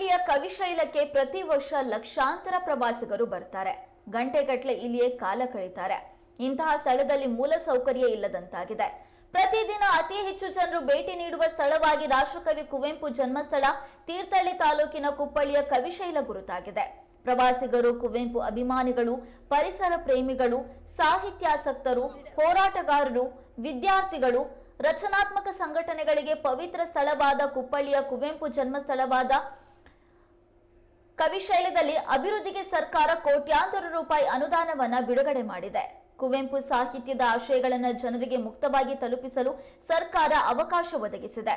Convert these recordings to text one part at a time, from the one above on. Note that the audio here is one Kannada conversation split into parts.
ಕುಪ್ಪಳ್ಳಿಯ ಕವಿಶೈಲಕ್ಕೆ ಪ್ರತಿ ವರ್ಷ ಲಕ್ಷಾಂತರ ಪ್ರವಾಸಿಗರು ಬರ್ತಾರೆ. ಗಂಟೆಗಟ್ಟಲೆ ಇಲ್ಲಿಯೇ ಕಾಲ ಕಳೀತಾರೆ. ಇಂತಹ ಸ್ಥಳದಲ್ಲಿ ಮೂಲ ಸೌಕರ್ಯ ಇಲ್ಲದಂತಾಗಿದೆ. ಪ್ರತಿದಿನ ಅತಿ ಹೆಚ್ಚು ಜನರು ಭೇಟಿ ನೀಡುವ ಸ್ಥಳವಾಗಿ ರಾಷ್ಟ್ರಕವಿ ಕುವೆಂಪು ಜನ್ಮಸ್ಥಳ, ತೀರ್ಥಹಳ್ಳಿ ತಾಲೂಕಿನ ಕುಪ್ಪಳ್ಳಿಯ ಕವಿಶೈಲ ಗುರುತಾಗಿದೆ. ಪ್ರವಾಸಿಗರು, ಕುವೆಂಪು ಅಭಿಮಾನಿಗಳು, ಪರಿಸರ ಪ್ರೇಮಿಗಳು, ಸಾಹಿತ್ಯಾಸಕ್ತರು, ಹೋರಾಟಗಾರರು, ವಿದ್ಯಾರ್ಥಿಗಳು, ರಚನಾತ್ಮಕ ಸಂಘಟನೆಗಳಿಗೆ ಪವಿತ್ರ ಸ್ಥಳವಾದ ಕುಪ್ಪಳ್ಳಿಯ ಕುವೆಂಪು ಜನ್ಮಸ್ಥಳವಾದ ಕವಿಶೈಲದಲ್ಲಿ ಅಭಿವೃದ್ಧಿಗೆ ಸರ್ಕಾರ ಕೋಟ್ಯಾಂತರ ರೂಪಾಯಿ ಅನುದಾನವನ್ನ ಬಿಡುಗಡೆ ಮಾಡಿದೆ. ಕುವೆಂಪು ಸಾಹಿತ್ಯದ ಆಶಯಗಳನ್ನು ಜನರಿಗೆ ಮುಕ್ತವಾಗಿ ತಲುಪಿಸಲು ಸರ್ಕಾರ ಅವಕಾಶ ಒದಗಿಸಿದೆ.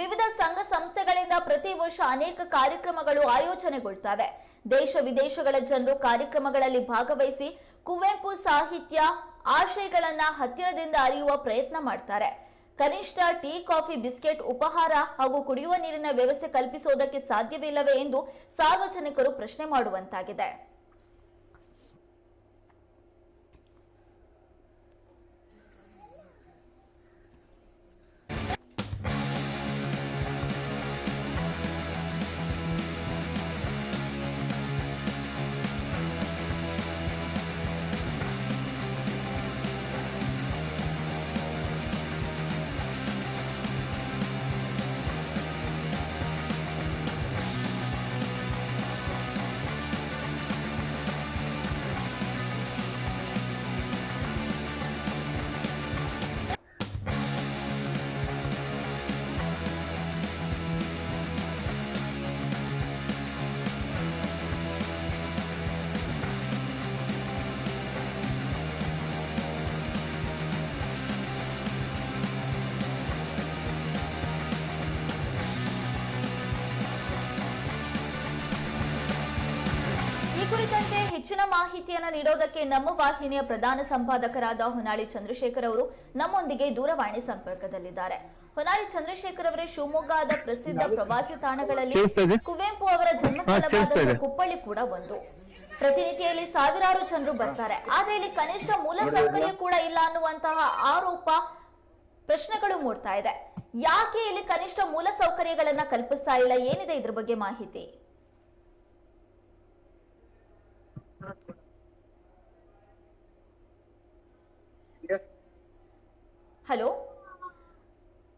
ವಿವಿಧ ಸಂಘ ಸಂಸ್ಥೆಗಳಿಂದ ಪ್ರತಿ ವರ್ಷ ಅನೇಕ ಕಾರ್ಯಕ್ರಮಗಳು ಆಯೋಜನೆಗೊಳ್ತವೆ. ದೇಶ ವಿದೇಶಗಳ ಜನರು ಕಾರ್ಯಕ್ರಮಗಳಲ್ಲಿ ಭಾಗವಹಿಸಿ ಕುವೆಂಪು ಸಾಹಿತ್ಯ ಆಶಯಗಳನ್ನು ಹತ್ತಿರದಿಂದ ಅರಿಯುವ ಪ್ರಯತ್ನ ಮಾಡ್ತಾರೆ. ಕನಿಷ್ಠ ಟೀ, ಕಾಫಿ, ಬಿಸ್ಕೆಟ್, ಉಪಹಾರ ಹಾಗೂ ಕುಡಿಯುವ ನೀರಿನ ವ್ಯವಸ್ಥೆ ಕಲ್ಪಿಸುವುದಕ್ಕೆ ಸಾಧ್ಯವಿಲ್ಲವೇ ಎಂದು ಸಾರ್ವಜನಿಕರು ಪ್ರಶ್ನೆ ಮಾಡುವಂತಾಗಿದೆ. ಹೆಚ್ಚಿನ ಮಾಹಿತಿಯನ್ನು ನೀಡೋದಕ್ಕೆ ನಮ್ಮ ವಾಹಿನಿಯ ಪ್ರಧಾನ ಸಂಪಾದಕರಾದ ಹೊನ್ನಾಳಿ ಚಂದ್ರಶೇಖರ್ ಅವರು ನಮ್ಮೊಂದಿಗೆ ದೂರವಾಣಿ ಸಂಪರ್ಕದಲ್ಲಿದ್ದಾರೆ. ಹೊನ್ನಾಳಿ ಚಂದ್ರಶೇಖರ್ ಅವರೇ ಶಿವಮೊಗ್ಗದ ಪ್ರಸಿದ್ಧ ಪ್ರವಾಸಿ ತಾಣಗಳಲ್ಲಿ ಕುವೆಂಪು ಅವರ ಜನ್ಮಸ್ಥಳವಾದ ಕುಪ್ಪಳ್ಳಿ ಕೂಡ ಒಂದು. ಪ್ರತಿನಿತ್ಯ ಇಲ್ಲಿ ಸಾವಿರಾರು ಜನರು ಬರ್ತಾರೆ. ಆದ್ರೆ ಇಲ್ಲಿ ಕನಿಷ್ಠ ಮೂಲ ಸೌಕರ್ಯ ಕೂಡ ಇಲ್ಲ ಅನ್ನುವಂತಹ ಆರೋಪ ಪ್ರಶ್ನೆಗಳು ಮೂಡ್ತಾ ಇದೆ. ಯಾಕೆ ಇಲ್ಲಿ ಕನಿಷ್ಠ ಮೂಲ ಸೌಕರ್ಯಗಳನ್ನ ಕಲ್ಪಿಸ್ತಾ ಇಲ್ಲ? ಏನಿದೆ ಇದ್ರ ಬಗ್ಗೆ ಮಾಹಿತಿ? ಹಲೋ?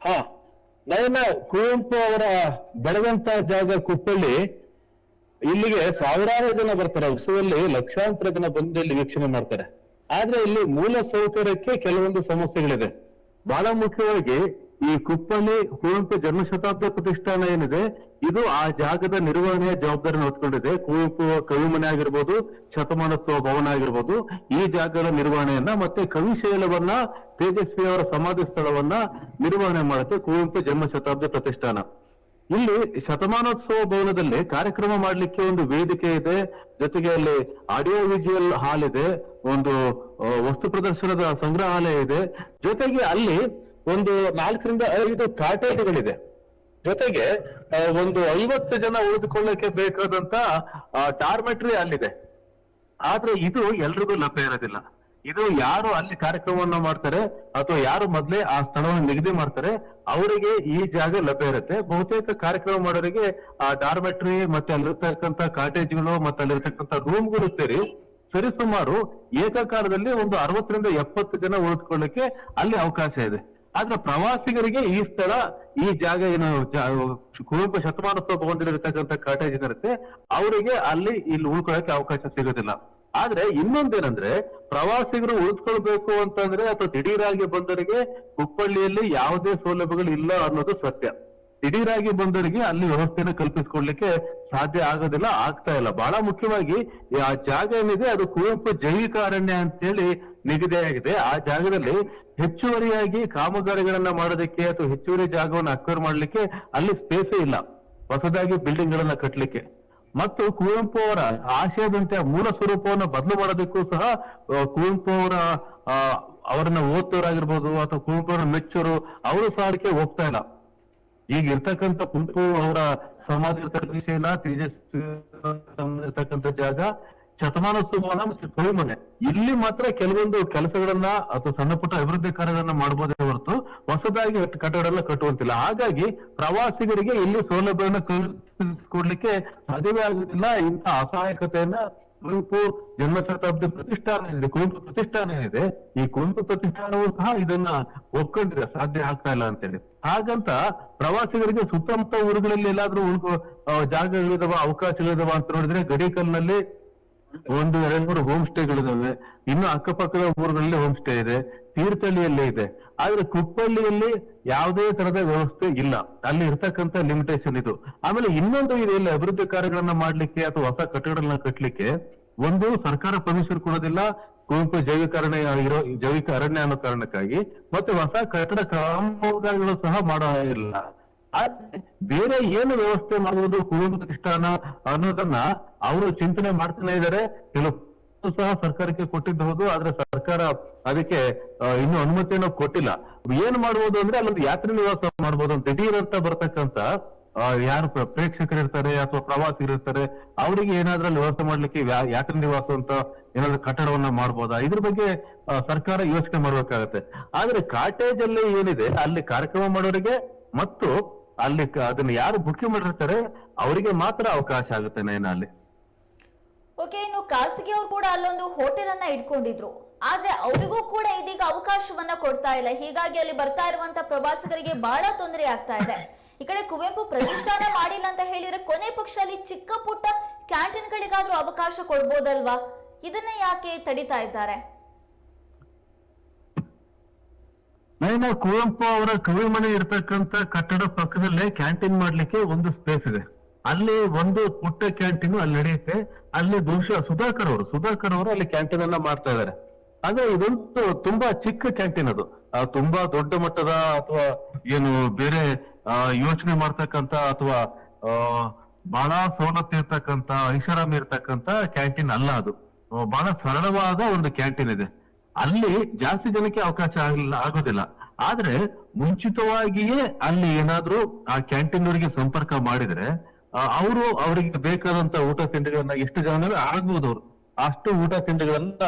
ಹಾ ನಯನ ಕುವೆಂಪು ಅವರ ಬೆಳೆದಂತ ಜಾಗ ಕುಪ್ಪಳ್ಳಿ. ಇಲ್ಲಿಗೆ ಸಾವಿರಾರು ಜನ ಬರ್ತಾರೆ ವರ್ಷದಲ್ಲಿ ಲಕ್ಷಾಂತರ ಜನ ಬಂದು ಇಲ್ಲಿ ವೀಕ್ಷಣೆ ಮಾಡ್ತಾರೆ. ಆದ್ರೆ ಇಲ್ಲಿ ಮೂಲ ಸೌಕರ್ಯಕ್ಕೆ ಕೆಲವೊಂದು ಸಮಸ್ಯೆಗಳಿದೆ. ಬಹಳ ಮುಖ್ಯವಾಗಿ ಈ ಕುಪ್ಪಳ್ಳಿ ಕುವೆಂಪು ಜನ್ಮಶತಾಬ್ದ ಪ್ರತಿಷ್ಠಾನ ಏನಿದೆ, ಇದು ಆ ಜಾಗದ ನಿರ್ವಹಣೆಯ ಜವಾಬ್ದಾರಿಯನ್ನು ಹೊತ್ಕೊಂಡಿದೆ. ಕುವೆಂಪು ಕವಿಮನೆ ಆಗಿರ್ಬೋದು ಶತಮಾನೋತ್ಸವ ಭವನ ಆಗಿರ್ಬೋದು, ಈ ಜಾಗದ ನಿರ್ವಹಣೆಯನ್ನ ಮತ್ತೆ ಕವಿಶೈಲವನ್ನ ತೇಜಸ್ವಿ ಅವರ ಸಮಾಧಿ ಸ್ಥಳವನ್ನ ನಿರ್ವಹಣೆ ಮಾಡುತ್ತೆ ಕುವೆಂಪು ಜನ್ಮ ಶತಾಬ್ದಿ ಪ್ರತಿಷ್ಠಾನ. ಇಲ್ಲಿ ಶತಮಾನೋತ್ಸವ ಭವನದಲ್ಲಿ ಕಾರ್ಯಕ್ರಮ ಮಾಡ್ಲಿಕ್ಕೆ ಒಂದು ವೇದಿಕೆ ಇದೆ. ಜೊತೆಗೆ ಅಲ್ಲಿ ಆಡಿಯೋ ವಿಜುವಲ್ ಹಾಲ್ ಇದೆ. ಒಂದು ವಸ್ತು ಪ್ರದರ್ಶನದ ಸಂಗ್ರಹಾಲಯ ಇದೆ. ಜೊತೆಗೆ ಅಲ್ಲಿ ಒಂದು ನಾಲ್ಕರಿಂದ ಐದು ಕಾಟೇಜ್ಗಳಿದೆ. ಜೊತೆಗೆ ಒಂದು ಐವತ್ತು ಜನ ಉಳಿದುಕೊಳ್ಳಕ್ಕೆ ಬೇಕಾದಂತ ಟಾರ್ಮೆಟ್ರಿ ಅಲ್ಲಿದೆ. ಆದ್ರೆ ಇದು ಎಲ್ರಿಗೂ ಲಭ್ಯ ಇರೋದಿಲ್ಲ. ಇದು ಯಾರು ಅಲ್ಲಿ ಕಾರ್ಯಕ್ರಮವನ್ನ ಮಾಡ್ತಾರೆ, ಅಥವಾ ಯಾರು ಮೊದ್ಲೇ ಆ ಸ್ಥಳವನ್ನು ನಿಗದಿ ಮಾಡ್ತಾರೆ, ಅವರಿಗೆ ಈ ಜಾಗ ಲಭ್ಯ ಇರುತ್ತೆ. ಬಹುತೇಕ ಕಾರ್ಯಕ್ರಮ ಮಾಡೋರಿಗೆ ಆ ಡಾರ್ಮೆಟ್ರಿ ಮತ್ತೆ ಅಲ್ಲಿರ್ತಕ್ಕಂಥ ಕಾಟೇಜ್ಗಳು ಮತ್ತೆ ಅಲ್ಲಿರ್ತಕ್ಕಂಥ ರೂಮ್ಗಳು ಸೇರಿ ಸರಿಸುಮಾರು ಏಕಕಾಲದಲ್ಲಿ ಒಂದು ಅರವತ್ತರಿಂದ ಎಪ್ಪತ್ತು ಜನ ಉಳಿದುಕೊಳ್ಳಕ್ಕೆ ಅಲ್ಲಿ ಅವಕಾಶ ಇದೆ. ಆದ್ರೆ ಪ್ರವಾಸಿಗರಿಗೆ ಈ ಸ್ಥಳ, ಈ ಜಾಗ ಏನು ಕುವೆಂಪು ಶತಮಾನೋತ್ಸವ ಭವನದಲ್ಲಿರ್ತಕ್ಕಂಥ ಕಾಟೇಜ್ ಏನಿರುತ್ತೆ, ಅವರಿಗೆ ಅಲ್ಲಿ ಇಲ್ಲಿ ಉಳ್ಕೊಳ್ಳಕ್ಕೆ ಅವಕಾಶ ಸಿಗೋದಿಲ್ಲ. ಆದ್ರೆ ಇನ್ನೊಂದೇನಂದ್ರೆ, ಪ್ರವಾಸಿಗರು ಉಳಿದುಕೊಳ್ಬೇಕು ಅಂತಂದ್ರೆ ಅಥವಾ ದಿಢೀರಾಗಿ ಬಂದವರಿಗೆ ಕುಪ್ಪಳ್ಳಿಯಲ್ಲಿ ಯಾವುದೇ ಸೌಲಭ್ಯಗಳು ಇಲ್ಲ ಅನ್ನೋದು ಸತ್ಯ. ದಿಢೀರಾಗಿ ಬಂದವರಿಗೆ ಅಲ್ಲಿ ವ್ಯವಸ್ಥೆನ ಕಲ್ಪಿಸ್ಕೊಡ್ಲಿಕ್ಕೆ ಸಾಧ್ಯ ಆಗೋದಿಲ್ಲ, ಆಗ್ತಾ ಇಲ್ಲ. ಬಹಳ ಮುಖ್ಯವಾಗಿ, ಆ ಜಾಗ ಏನಿದೆ, ಅದು ಕುವೆಂಪು ಜೈವಿಕ ಅರಣ್ಯ ಅಂತೇಳಿ ನಿಗದಿಯಾಗಿದೆ. ಆ ಜಾಗದಲ್ಲಿ ಹೆಚ್ಚುವರಿಯಾಗಿ ಕಾಮಗಾರಿಗಳನ್ನ ಮಾಡೋದಕ್ಕೆ ಅಥವಾ ಹೆಚ್ಚುವರಿ ಜಾಗವನ್ನು ಅಕ್ವೈರ್ ಮಾಡ್ಲಿಕ್ಕೆ ಅಲ್ಲಿ ಸ್ಪೇಸೇ ಇಲ್ಲ. ಹೊಸದಾಗಿ ಬಿಲ್ಡಿಂಗ್ ಗಳನ್ನ ಕಟ್ಟಲಿಕ್ಕೆ ಮತ್ತು ಕುವೆಂಪು ಅವರ ಆಶಯದಂತೆ ಮೂಲ ಸ್ವರೂಪವನ್ನು ಬದಲು ಮಾಡೋದಕ್ಕೂ ಸಹ ಕುವೆಂಪು ಅವರ ಅವರನ್ನ ಓದ್ತವರಾಗಿರ್ಬೋದು ಅಥವಾ ಕುವೆಂಪು ಅವರ ಮೆಚ್ಚೋರು, ಅವರು ಸಹ ಅದಕ್ಕೆ ಹೋಗ್ತಾ ಇಲ್ಲ. ಈಗ ಇರ್ತಕ್ಕಂಥ ಕುಂಪು ಅವರ ಸಮಾಧಿ ಇರ್ತಕ್ಕಂಥ ವಿಷಯ ಇಲ್ಲ ತೇಜಸ್ವಿ ಇರ್ತಕ್ಕಂಥ ಜಾಗ ಶತಮಾನೋತ್ಸವನ ಮತ್ತೆ ಕವಿಮನೆ ಇಲ್ಲಿ ಮಾತ್ರ ಕೆಲವೊಂದು ಕೆಲಸಗಳನ್ನ ಅಥವಾ ಸಣ್ಣ ಪುಟ್ಟ ಅಭಿವೃದ್ಧಿ ಕಾರ್ಯಗಳನ್ನ ಮಾಡಬಹುದೇ ಹೊರತು ಹೊಸದಾಗಿ ಕಟ್ಟಡ ಎಲ್ಲ ಕಟ್ಟುವಂತಿಲ್ಲ. ಹಾಗಾಗಿ ಪ್ರವಾಸಿಗರಿಗೆ ಇಲ್ಲಿ ಸೌಲಭ್ಯವನ್ನು ಕೊಡ್ಲಿಕ್ಕೆ ಸಾಧ್ಯವೇ ಆಗುದಿಲ್ಲ ಇಂಥ ಅಸಹಾಯಕತೆಯನ್ನ ಕುವೆಂಪು ಜನ್ಮ ಶತಾಬ್ದಿ ಪ್ರತಿಷ್ಠಾನ ಏನಿದೆ ಕುವೆಂಪು ಪ್ರತಿಷ್ಠಾನ ಏನಿದೆ ಈ ಕುವೆಂಪು ಪ್ರತಿಷ್ಠಾನವೂ ಸಹ ಇದನ್ನ ಒಪ್ಕೊಂಡಿದೆ. ಸಾಧ್ಯ ಆಗ್ತಾ ಇಲ್ಲ ಅಂತೇಳಿ. ಹಾಗಂತ ಪ್ರವಾಸಿಗರಿಗೆ ಸುತ್ತಮುತ್ತ ಊರುಗಳಲ್ಲಿ ಎಲ್ಲಾದ್ರೂ ಉಳ್ಕೊ ಜಾಗಗಳಿದಾವ, ಅವಕಾಶಗಳಿದಾವ ಅಂತ ನೋಡಿದ್ರೆ ಗಡಿಕಲ್ನಲ್ಲಿ ಒಂದು, ಎರಡು, ಮೂರು ಹೋಮ್ ಸ್ಟೇಗಳಿದಾವೆ ಇನ್ನು ಅಕ್ಕಪಕ್ಕದ ಊರುಗಳಲ್ಲಿ ಹೋಮ್ ಸ್ಟೇ ಇದೆ. ತೀರ್ಥಹಳ್ಳಿಯಲ್ಲೇ ಇದೆ. ಆದ್ರೆ ಕುಪ್ಪಳ್ಳಿಯಲ್ಲಿ ಯಾವುದೇ ತರದ ವ್ಯವಸ್ಥೆ ಇಲ್ಲ. ಅಲ್ಲಿ ಇರ್ತಕ್ಕಂತ ಲಿಮಿಟೇಷನ್ ಇದು. ಆಮೇಲೆ ಇನ್ನೊಂದು ಇದೆ, ಇಲ್ಲಿ ಅಭಿವೃದ್ಧಿ ಕಾರ್ಯಗಳನ್ನ ಮಾಡ್ಲಿಕ್ಕೆ ಅಥವಾ ಹೊಸ ಕಟ್ಟಡಗಳನ್ನ ಕಟ್ಟಲಿಕ್ಕೆ ಒಂದು, ಸರ್ಕಾರ ಪರ್ಮಿಷನ್ ಕೊಡೋದಿಲ್ಲ. ಕುವೆಂಪು ಜೈವಿಕ ಅರಣ್ಯ ಇರೋ, ಜೈವಿಕ ಅರಣ್ಯ ಅನ್ನೋ ಕಾರಣಕ್ಕಾಗಿ. ಮತ್ತೆ ಹೊಸ ಕಟ್ಟಡ ಕಾಮಗಾರಿಗಳು ಸಹ ಮಾಡೋ ಇಲ್ಲ. ಬೇರೆ ಏನು ವ್ಯವಸ್ಥೆ ಮಾಡುವುದು ಕುವೆಂಪು ಪ್ರತಿಷ್ಠಾನ ಅನ್ನೋದನ್ನ ಅವರು ಚಿಂತನೆ ಮಾಡ್ತಾನೆ ಇದ್ದಾರೆ. ಕೆಲವು ಸಹ ಸರ್ಕಾರಕ್ಕೆ ಕೊಟ್ಟಿದ್ದು ಹೌದು, ಆದ್ರೆ ಸರ್ಕಾರ ಅದಕ್ಕೆ ಇನ್ನೂ ಅನುಮತಿಯನ್ನು ಕೊಟ್ಟಿಲ್ಲ. ಏನ್ ಮಾಡ್ಬೋದು ಅಂದ್ರೆ ಅಲ್ಲೊಂದು ಯಾತ್ರೆ ನಿವಾಸ ಮಾಡ್ಬೋದು ಅಂತ, ದಿಢೀರ್ ಅಂತ ಬರ್ತಕ್ಕಂತ ಯಾರು ಪ್ರ- ಪ್ರೇಕ್ಷಕರು ಇರ್ತಾರೆ ಅಥವಾ ಪ್ರವಾಸಿಗರು ಇರ್ತಾರೆ, ಅವರಿಗೆ ಏನಾದ್ರೂ ವ್ಯವಸ್ಥೆ ಮಾಡ್ಲಿಕ್ಕೆ ಯಾತ್ರೆ ನಿವಾಸ ಅಂತ ಏನಾದ್ರೂ ಕಟ್ಟಡವನ್ನ ಮಾಡ್ಬೋದಾ? ಇದ್ರ ಬಗ್ಗೆ ಸರ್ಕಾರ ಯೋಚನೆ ಮಾಡ್ಬೇಕಾಗತ್ತೆ. ಆದ್ರೆ ಕಾಟೇಜ್ ಅಲ್ಲಿ ಏನಿದೆ, ಅಲ್ಲಿ ಕಾರ್ಯಕ್ರಮ ಮಾಡೋರಿಗೆ ಮತ್ತು ಅಲ್ಲಿ ಅದನ್ನ ಯಾರು ಬುಕಿಂಗ್ ಮಾಡಿರ್ತಾರೆ ಅವರಿಗೆ ಮಾತ್ರ ಅವಕಾಶ ಆಗುತ್ತೆ ನಯನ ಅಲ್ಲಿ ಓಕೆ ಇನ್ನು ಖಾಸಗಿಯವರು ಕೂಡ ಅಲ್ಲೊಂದು ಹೋಟೆಲ್ ಅನ್ನ ಇಟ್ಕೊಂಡಿದ್ರು. ಆದ್ರೆ ಅವರಿಗೂ ಕೂಡ ಇದೀಗ ಅವಕಾಶವನ್ನ ಕೊಡ್ತಾ ಇಲ್ಲ. ಹೀಗಾಗಿ ಅಲ್ಲಿ ಬರ್ತಾ ಇರುವಂತ ಪ್ರವಾಸಿಗರಿಗೆ ಬಹಳ ತೊಂದರೆ ಆಗ್ತಾ ಇದೆ. ಈ ಕಡೆ ಕುವೆಂಪು ಪ್ರತಿಷ್ಠಾನ ಮಾಡಿಲ್ಲ ಅಂತ ಹೇಳಿದ್ರೆ ಕೊನೆ ಪಕ್ಷ ಅಲ್ಲಿ ಚಿಕ್ಕ ಪುಟ್ಟ ಕ್ಯಾಂಟೀನ್ಗಳಿಗಾದ್ರೂ ಅವಕಾಶ ಕೊಡ್ಬೋದಲ್ವಾ? ಇದನ್ನ ಯಾಕೆ ತಡಿತಾ ಇದ್ದಾರೆ? ನಯನ ಕುವೆಂಪು ಅವರ ಕವಿ ಮನೆ ಇರ್ತಕ್ಕಂತ ಕಟ್ಟಡ ಪಕ್ಕದಲ್ಲೇ ಕ್ಯಾಂಟೀನ್ ಮಾಡ್ಲಿಕ್ಕೆ ಒಂದು ಸ್ಪೇಸ್ ಇದೆ. ಅಲ್ಲಿ ಒಂದು ಪುಟ್ಟ ಕ್ಯಾಂಟೀನ್ ಅಲ್ಲಿ ನಡೆಯುತ್ತೆ. ಅಲ್ಲಿ ಬಹುಶಃ ಸುಧಾಕರ್ ಅವರು ಸುಧಾಕರ್ ಅವರು ಅಲ್ಲಿ ಕ್ಯಾಂಟೀನ್ ಅನ್ನ ಮಾಡ್ತಾ ಇದ್ದಾರೆ. ಅಂದ್ರೆ ಇದೊಂದು ತುಂಬಾ ಚಿಕ್ಕ ಕ್ಯಾಂಟೀನ್ ಅದು. ತುಂಬಾ ದೊಡ್ಡ ಮಟ್ಟದ ಅಥವಾ ಏನು ಬೇರೆ ಯೋಚನೆ ಮಾಡ್ತಕ್ಕಂತ ಅಥವಾ ಬಹಳ ಸವಲತ್ತು ಇರ್ತಕ್ಕಂತ ಐಷಾರಾಮಿ ಇರ್ತಕ್ಕಂತ ಕ್ಯಾಂಟೀನ್ ಅಲ್ಲ ಅದು. ಬಹಳ ಸರಳವಾದ ಒಂದು ಕ್ಯಾಂಟೀನ್ ಇದೆ. ಅಲ್ಲಿ ಜಾಸ್ತಿ ಜನಕ್ಕೆ ಅವಕಾಶ ಆಗಲಿಲ್ಲ, ಆಗೋದಿಲ್ಲ. ಆದ್ರೆ ಮುಂಚಿತವಾಗಿಯೇ ಅಲ್ಲಿ ಏನಾದ್ರೂ ಆ ಕ್ಯಾಂಟೀನ್ ಅವರಿಗೆ ಸಂಪರ್ಕ ಮಾಡಿದ್ರೆ ಅವರು ಅವರಿಗೆ ಬೇಕಾದಂತ ಊಟ ತಿಂಡಿಗಳನ್ನ ಎಷ್ಟು ಜನ ಆಗ್ಬೋದು ಅವ್ರು. ಅಷ್ಟು ಊಟ ತಿಂಡಿಗಳನ್ನ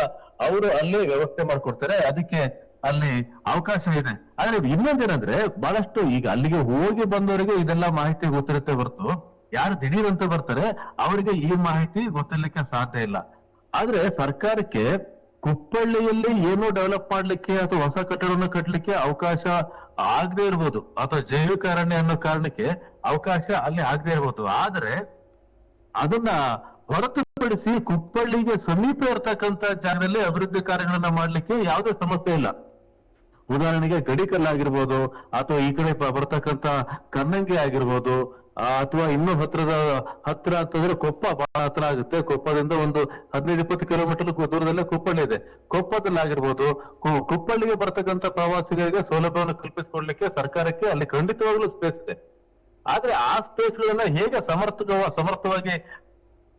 ಅವರು ಅಲ್ಲೇ ವ್ಯವಸ್ಥೆ ಮಾಡ್ಕೊಡ್ತಾರೆ. ಅದಕ್ಕೆ ಅಲ್ಲಿ ಅವಕಾಶ ಇದೆ. ಆದ್ರೆ ಇನ್ನೊಂದೇನಂದ್ರೆ, ಬಹಳಷ್ಟು ಈಗ ಅಲ್ಲಿಗೆ ಹೋಗಿ ಬಂದವರಿಗೆ ಇದೆಲ್ಲ ಮಾಹಿತಿ ಗೊತ್ತಿರುತ್ತೆ ಹೊರತು, ಯಾರು ದಿಢೀರ್ ಅಂತ ಬರ್ತಾರೆ, ಅವರಿಗೆ ಈ ಮಾಹಿತಿ ಗೊತ್ತಿರ್ಲಿಕ್ಕೆ ಸಾಧ್ಯ ಇಲ್ಲ. ಆದ್ರೆ ಸರ್ಕಾರಕ್ಕೆ ಕುಪ್ಪಳ್ಳಿಯಲ್ಲಿ ಏನು ಡೆವಲಪ್ ಮಾಡ್ಲಿಕ್ಕೆ ಅಥವಾ ಹೊಸ ಕಟ್ಟಡವನ್ನು ಕಟ್ಟಲಿಕ್ಕೆ ಅವಕಾಶ ಆಗದೆ ಇರ್ಬೋದು. ಅಥವಾ ಜೈವಿಕ ಅರಣ್ಯ ಅನ್ನೋ ಕಾರಣಕ್ಕೆ ಅವಕಾಶ ಅಲ್ಲಿ ಆಗದೆ ಇರ್ಬೋದು. ಆದ್ರೆ ಅದನ್ನ ಹೊರತುಪಡಿಸಿ ಕುಪ್ಪಳ್ಳಿಗೆ ಸಮೀಪ ಇರ್ತಕ್ಕಂತ ಜಾಗದಲ್ಲಿ ಅಭಿವೃದ್ಧಿ ಕಾರ್ಯಗಳನ್ನ ಮಾಡ್ಲಿಕ್ಕೆ ಯಾವುದೇ ಸಮಸ್ಯೆ ಇಲ್ಲ. ಉದಾಹರಣೆಗೆ ಗಡಿಕಲ್ ಆಗಿರ್ಬೋದು, ಅಥವಾ ಈ ಕಡೆ ಬರ್ತಕ್ಕಂತ ಕನ್ನಂಗಿ ಆಗಿರ್ಬೋದು ಅಥವಾ ಇನ್ನೂ ಹತ್ರದ ಹತ್ರ ಅಂತಂದ್ರೆ ಕೊಪ್ಪ ಬಹಳ ಹತ್ರ ಆಗುತ್ತೆ. ಕೊಪ್ಪದಿಂದ ಒಂದು ಹದಿನೈದು, ಇಪ್ಪತ್ತು ಕಿಲೋಮೀಟರ್ ದೂರದಲ್ಲೇ ಕುಪ್ಪಳ್ಳಿ ಇದೆ. ಕೊಪ್ಪದಲ್ಲಿ ಆಗಿರ್ಬೋದು, ಕು- ಕುಪ್ಪಳ್ಳಿಗೆ ಬರ್ತಕ್ಕಂತ ಪ್ರವಾಸಿಗರಿಗೆ ಸೌಲಭ್ಯವನ್ನು ಕಲ್ಪಿಸಿಕೊಡ್ಲಿಕ್ಕೆ ಸರ್ಕಾರಕ್ಕೆ ಅಲ್ಲಿ ಖಂಡಿತವಾಗ್ಲೂ ಸ್ಪೇಸ್ ಇದೆ. ಆದ್ರೆ ಆ ಸ್ಪೇಸ್ ಗಳನ್ನ ಹೇಗೆ ಸಮರ್ಥ ಸಮರ್ಥವಾಗಿ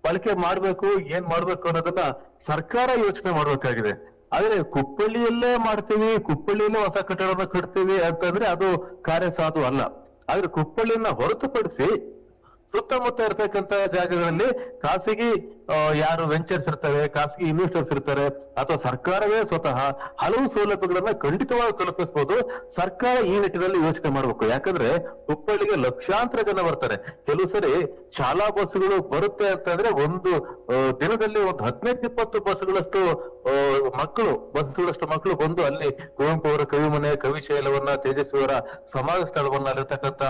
ಬಳಕೆ ಮಾಡ್ಬೇಕು, ಏನ್ ಮಾಡ್ಬೇಕು ಅನ್ನೋದನ್ನ ಸರ್ಕಾರ ಯೋಚನೆ ಮಾಡ್ಬೇಕಾಗಿದೆ. ಆದ್ರೆ ಕುಪ್ಪಳ್ಳಿಯಲ್ಲೇ ಮಾಡ್ತೀವಿ, ಕುಪ್ಪಳ್ಳಿಯಲ್ಲೇ ಹೊಸ ಕಟ್ಟಡವನ್ನು ಕಟ್ತೀವಿ ಅಂತಂದ್ರೆ ಅದು ಕಾರ್ಯಸಾಧು ಅಲ್ಲ. ಆದ್ರೆ ಕುಪ್ಪಳ್ಳಿಯನ್ನ ಹೊರತುಪಡಿಸಿ ಸುತ್ತಮುತ್ತ ಇರ್ತಕ್ಕಂತ ಜಾಗಗಳಲ್ಲಿ ಖಾಸಗಿ ಯಾರು ವೆಂಚರ್ಸ್ ಇರ್ತವೆ ಖಾಸಗಿ ಇನ್ವೆಸ್ಟರ್ಸ್ ಇರ್ತಾರೆ, ಅಥವಾ ಸರ್ಕಾರವೇ ಸ್ವತಃ ಹಲವು ಸೌಲಭ್ಯಗಳನ್ನ ಖಂಡಿತವಾಗಿ ಕಲ್ಪಿಸಬಹುದು ಸರ್ಕಾರ ಈ ನಿಟ್ಟಿನಲ್ಲಿ ಯೋಚನೆ ಮಾಡ್ಬೇಕು. ಯಾಕಂದ್ರೆ ಹುಬ್ಬಳ್ಳಿಗೆ ಲಕ್ಷಾಂತರ ಜನ ಬರ್ತಾರೆ. ಕೆಲವು ಸರಿ ಶಾಲಾ ಬಸ್ಗಳು ಬರುತ್ತೆ ಅಂತಂದ್ರೆ ಒಂದು ದಿನದಲ್ಲಿ ಒಂದು ಹದಿನೈದು, ಇಪ್ಪತ್ತು ಬಸ್ಗಳಷ್ಟು ಮಕ್ಕಳು ಬಸ್ಗಳಷ್ಟು ಮಕ್ಕಳು ಬಂದು ಅಲ್ಲಿ ಕುವೆಂಪು ಅವರ ಕವಿಮನೆ ಕವಿಶೈಲವನ್ನ ತೇಜಸ್ವಿಯವರ ಸಮಾಜ ಸ್ಥಳವನ್ನ ಅಲ್ಲಿರ್ತಕ್ಕಂತ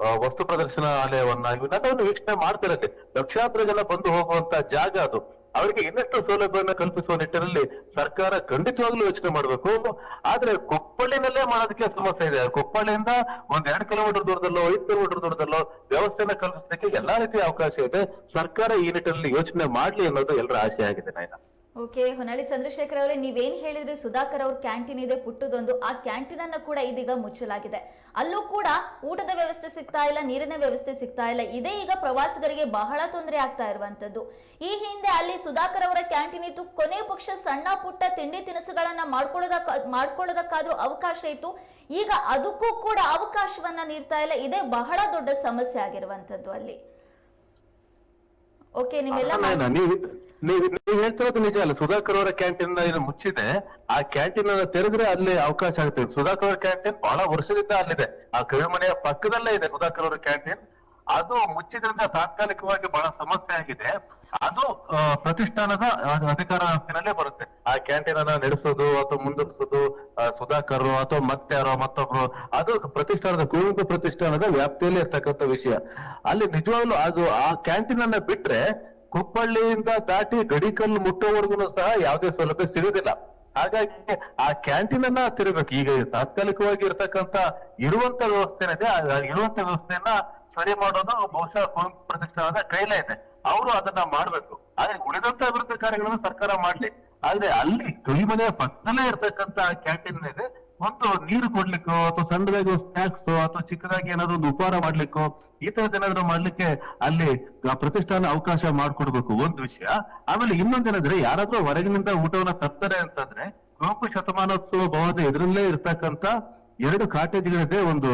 ವಸ್ತು ಪ್ರದರ್ಶನಾಲಯವನ್ನ ಇವನ್ನ ವೀಕ್ಷಣೆ ಮಾಡ್ತಿರತ್ತೆ ಲಕ್ಷಾಂತರ ಜನ ಬಂದು ಹೋಗುವಂತ ಜಾಗ ಅದು. ಅವರಿಗೆ ಇನ್ನಷ್ಟು ಸೌಲಭ್ಯವನ್ನ ಕಲ್ಪಿಸುವ ನಿಟ್ಟಿನಲ್ಲಿ ಸರ್ಕಾರ ಖಂಡಿತವಾಗ್ಲೂ ಯೋಚನೆ ಮಾಡಬೇಕು. ಆದ್ರೆ ಕೊಪ್ಪಳಿನಲ್ಲೇ ಮಾಡೋದಕ್ಕೆ ಸಮಸ್ಯೆ ಇದೆ. ಕೊಪ್ಪಳಿಯಿಂದ ಒಂದ್ ಎರಡು ಕಿಲೋಮೀಟರ್ ದೂರದಲ್ಲೋ, ಐದು ಕಿಲೋಮೀಟರ್ ದೂರದಲ್ಲೋ ವ್ಯವಸ್ಥೆನ ಕಲ್ಪಿಸಲಿಕ್ಕೆ ಎಲ್ಲಾ ರೀತಿಯ ಅವಕಾಶ ಇದೆ. ಸರ್ಕಾರ ಈ ನಿಟ್ಟಿನಲ್ಲಿ ಯೋಚನೆ ಮಾಡ್ಲಿ ಅನ್ನೋದು ಎಲ್ಲರ ಆಶೆ ಆಗಿದೆ, ನಾಯನ. ಓಕೆ, ಹೊನ್ನಾಳಿ ಚಂದ್ರಶೇಖರ್ ಅವರೇ, ನೀವೇನು ಹೇಳಿದ್ರಿ ಸುಧಾಕರ್ ಅವ್ರ ಕ್ಯಾಂಟೀನ್ ಇದೆ, ಪುಟ್ಟದೊಂದು, ಆ ಕ್ಯಾಂಟೀನ್ ಅನ್ನ ಕೂಡ ಇದೀಗ ಮುಚ್ಚಲಾಗಿದೆ. ಅಲ್ಲೂ ಕೂಡ ಊಟದ ವ್ಯವಸ್ಥೆ ಸಿಗ್ತಾ ಇಲ್ಲ, ನೀರಿನ ವ್ಯವಸ್ಥೆ ಸಿಗ್ತಾ ಇಲ್ಲ. ಇದೇ ಈಗ ಪ್ರವಾಸಿಗರಿಗೆ ಬಹಳ ತೊಂದರೆ ಆಗ್ತಾ ಇರುವಂತದ್ದು. ಈ ಹಿಂದೆ ಅಲ್ಲಿ ಸುಧಾಕರ್ ಅವರ ಕ್ಯಾಂಟೀನ್ ಇತ್ತು, ಕೊನೆ ಪಕ್ಷ ಸಣ್ಣ ಪುಟ್ಟ ತಿಂಡಿ ತಿನಿಸುಗಳನ್ನ ಮಾಡ್ಕೊಳ್ಳೋದಕ್ಕ, ಮಾಡ್ಕೊಳ್ಳೋದಕ್ಕಾದ್ರೂ ಅವಕಾಶ ಇತ್ತು. ಈಗ ಅದಕ್ಕೂ ಕೂಡ ಅವಕಾಶವನ್ನ ನೀಡ್ತಾ ಇಲ್ಲ, ಇದೇ ಬಹಳ ದೊಡ್ಡ ಸಮಸ್ಯೆ ಆಗಿರುವಂತದ್ದು ಅಲ್ಲಿ. ಓಕೆ ನಿಮ್ಮೆಲ್ಲ ನೀವು ನೀವು ಹೇಳ್ತಿರೋದು ನಿಜ ಅಲ್ಲ. ಸುಧಾಕರ್ ಅವರ ಕ್ಯಾಂಟೀನ್ ಏನು ಮುಚ್ಚಿದೆ ಆ ಕ್ಯಾಂಟೀನ್ ಅನ್ನ ತೆರೆದ್ರೆ ಅಲ್ಲಿ ಅವಕಾಶ ಆಗುತ್ತೆ. ಸುಧಾಕರ್ ಅವರ ಕ್ಯಾಂಟೀನ್ ಬಹಳ ವರ್ಷದಿಂದ ಅಲ್ಲಿದೆ. ಆ ಕವಿಮನೆಯ ಪಕ್ಕದಲ್ಲೇ ಇದೆ ಸುಧಾಕರ್ ಅವರ ಕ್ಯಾಂಟೀನ್ ಅದು ಮುಚ್ಚಿದ್ರಿಂದ ತಾತ್ಕಾಲಿಕವಾಗಿ ಬಹಳ ಸಮಸ್ಯೆ ಆಗಿದೆ. ಅದು ಪ್ರತಿಷ್ಠಾನದ ಅಧಿಕಾರ ವ್ಯಾಪ್ತಿನಲ್ಲೇ ಬರುತ್ತೆ. ಆ ಕ್ಯಾಂಟೀನ್ ಅನ್ನ ನಡೆಸೋದು, ಅಥವಾ ಮುಂದುವರಿಸೋದು ಸುಧಾಕರ್, ಅಥವಾ ಮತ್ತಾರೋ ಮತ್ತೊಬ್ರು, ಅದು ಪ್ರತಿಷ್ಠಾನದ ಕುವೆಂಪು ಪ್ರತಿಷ್ಠಾನದ ವ್ಯಾಪ್ತಿಯಲ್ಲಿ ಇರ್ತಕ್ಕಂಥ ವಿಷಯ. ಅಲ್ಲಿ ನಿಜವಾಗ್ಲು ಅದು, ಆ ಕ್ಯಾಂಟೀನ್ ಅನ್ನ ಬಿಟ್ರೆ ಕುಪ್ಪಳ್ಳಿಯಿಂದ ದಾಟಿ ಗಡಿಕಲ್ಲು ಮುಟ್ಟೋವರೆಗೂ ಸಹ ಯಾವುದೇ ಸೌಲಭ್ಯ ಸಿಗುದಿಲ್ಲ. ಹಾಗಾಗಿ ಆ ಕ್ಯಾಂಟೀನ್ ಅನ್ನ ತಿರಬೇಕು. ಈಗ ತಾತ್ಕಾಲಿಕವಾಗಿ ಇರ್ತಕ್ಕಂತ ಇರುವಂತ ವ್ಯವಸ್ಥೆ ಇದೆ ಇರುವಂತ ವ್ಯವಸ್ಥೆಯನ್ನ ಸರಿ ಮಾಡೋದು ಬಹುಶಃ ಕುವೆಂಪು ಪ್ರತಿಷ್ಠಾನದ ಕೈಲೇ ಇದೆ. ಅವರು ಅದನ್ನ ಮಾಡ್ಬೇಕು. ಆದ್ರೆ ಉಳಿದಂತ ಅಭಿವೃದ್ಧಿ ಕಾರ್ಯಗಳನ್ನು ಸರ್ಕಾರ ಮಾಡ್ಲಿ. ಆದ್ರೆ ಅಲ್ಲಿ ಕೈಮನೆಯ ಪಕ್ಕದಲ್ಲೇ ಇರ್ತಕ್ಕಂತ ಕ್ಯಾಂಟೀನ್ ಇದೆ. ಒಂದು ನೀರು ಕೊಡ್ಲಿಕ್ಕೋ, ಅಥವಾ ಸಣ್ಣದಾಗಿ ಸ್ನಾಕ್ಸ್, ಅಥವಾ ಚಿಕ್ಕದಾಗಿ ಏನಾದ್ರು ಒಂದು ಉಪಹಾರ ಮಾಡ್ಲಿಕ್ಕೋ, ಈ ತರದ್ ಏನಾದ್ರು ಮಾಡ್ಲಿಕ್ಕೆ ಅಲ್ಲಿ ಪ್ರತಿಷ್ಠಾನ ಅವಕಾಶ ಮಾಡ್ಕೊಡ್ಬೇಕು ಒಂದ್ ವಿಷಯ. ಆಮೇಲೆ ಇನ್ನೊಂದೇನಂದ್ರೆ ಯಾರಾದ್ರೂ ಹೊರಗಿನಿಂದ ಊಟವನ್ನ ತರ್ತಾರೆ ಅಂತಂದ್ರೆ ಕುವೆಂಪು ಶತಮಾನೋತ್ಸವ ಭವನದ ಎದುರಲ್ಲೇ ಇರ್ತಕ್ಕಂತ ಎರಡು ಕಾಟೇಜ್ಗಳಿದೆ, ಒಂದು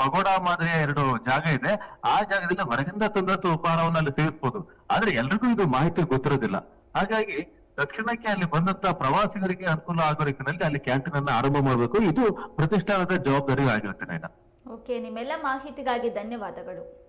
ಪಗೋಡ ಮಾದರಿಯ ಎರಡು ಜಾಗ ಇದೆ. ಆ ಜಾಗದಲ್ಲಿ ಹೊರಗಿಂದ ತಂದಂತ ಉಪಹಾರವನ್ನು ಅಲ್ಲಿ ಸೇವಿಸಬಹುದು ಆದ್ರೆ ಎಲ್ರಿಗೂ ಇದು ಮಾಹಿತಿ ಗೊತ್ತಿರೋದಿಲ್ಲ. ಹಾಗಾಗಿ ತಕ್ಷಣಕ್ಕೆ ಅಲ್ಲಿ ಬಂದಂತ ಪ್ರವಾಸಿಗರಿಗೆ ಅನುಕೂಲ ಆಗೋ ರೀತಿಯಲ್ಲಿ ಅಲ್ಲಿ ಕ್ಯಾಂಟೀನ್ ಅನ್ನ ಆರಂಭ ಮಾಡಬೇಕು. ಇದು ಪ್ರತಿಷ್ಠಾನದ ಜವಾಬ್ದಾರಿ ಆಗಿರುತ್ತೆ ಓಕೆ, ನಿಮ್ಮೆಲ್ಲ ಮಾಹಿತಿಗಾಗಿ ಧನ್ಯವಾದಗಳು.